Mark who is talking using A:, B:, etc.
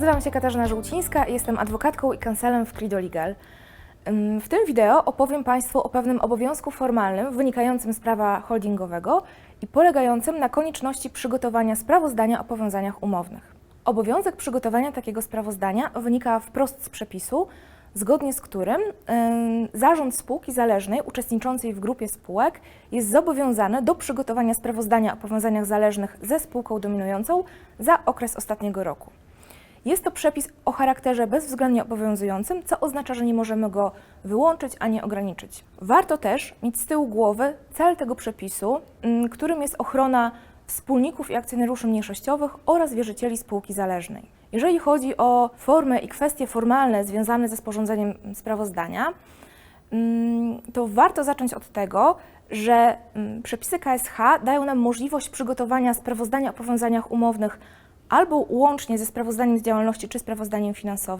A: Nazywam się Katarzyna Żółcińska jestem adwokatką i kancelem w Crido Legal. W tym wideo opowiem Państwu o pewnym obowiązku formalnym wynikającym z prawa holdingowego i polegającym na konieczności przygotowania sprawozdania o powiązaniach umownych. Obowiązek przygotowania takiego sprawozdania wynika wprost z przepisu, zgodnie z którym ym, zarząd spółki zależnej uczestniczącej w grupie spółek jest zobowiązany do przygotowania sprawozdania o powiązaniach zależnych ze spółką dominującą za okres ostatniego roku. Jest to przepis o charakterze bezwzględnie obowiązującym, co oznacza, że nie możemy go wyłączyć ani ograniczyć. Warto też mieć z tyłu głowy cel tego przepisu, mm, którym jest ochrona wspólników i akcjonariuszy mniejszościowych oraz wierzycieli spółki zależnej. Jeżeli chodzi o formę i kwestie formalne związane ze sporządzeniem sprawozdania, Mm, to warto zacząć od tego, że mm, przepisy KSH dają nam możliwość przygotowania sprawozdania o powiązaniach umownych albo łącznie ze sprawozdaniem z działalności czy sprawozdaniem finansowym.